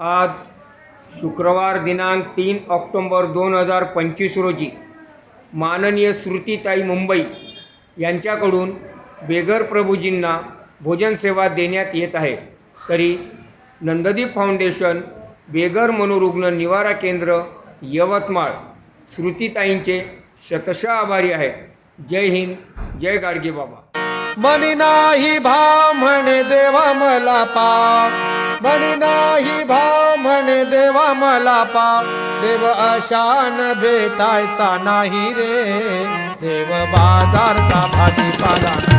आज शुक्रवार दिनांक तीन ऑक्टोंबर दोन हजार पंचवीस रोजी माननीय श्रुतीताई मुंबई यांच्याकडून बेगर प्रभूजींना भोजन सेवा देण्यात येत आहे. तरी नंददीप फाउंडेशन बेगर मनोरुग्ण निवारा केंद्र यवतमाळ श्रुतीताईंचे शतशः आभारी आहे जय हिंद जय गाडगे बाबा. मनी नाही भा म्हणे देवा मला पा मनी नाही भाव म्हणे देवा मला पाव. देव अशान भेटायचा नाही रे. देव बाजारचा भाजीपाला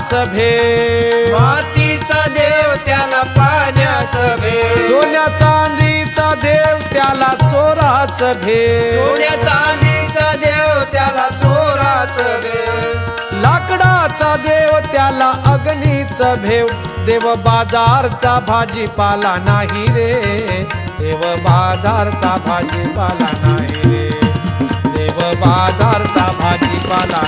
पाण्याचं भे मातीचा देव त्याला पाण्याचं भे सोन्या चांदीचा देव त्याला चोराचं भे सोन्या चांदीचा देव त्याला चोराचं भे लाकडाचा देव त्याला अग्नीच भेव देव बाजारचा भाजीपाला नाही रे. देव बाजारचा भाजीपाला नाही रे. देव बाजारचा भाजीपाला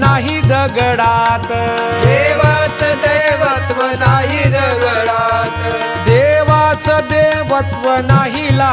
नाही दगडात. देवाचं देवत्व नाही दगडात. देवाचं देवत्व नाही लाग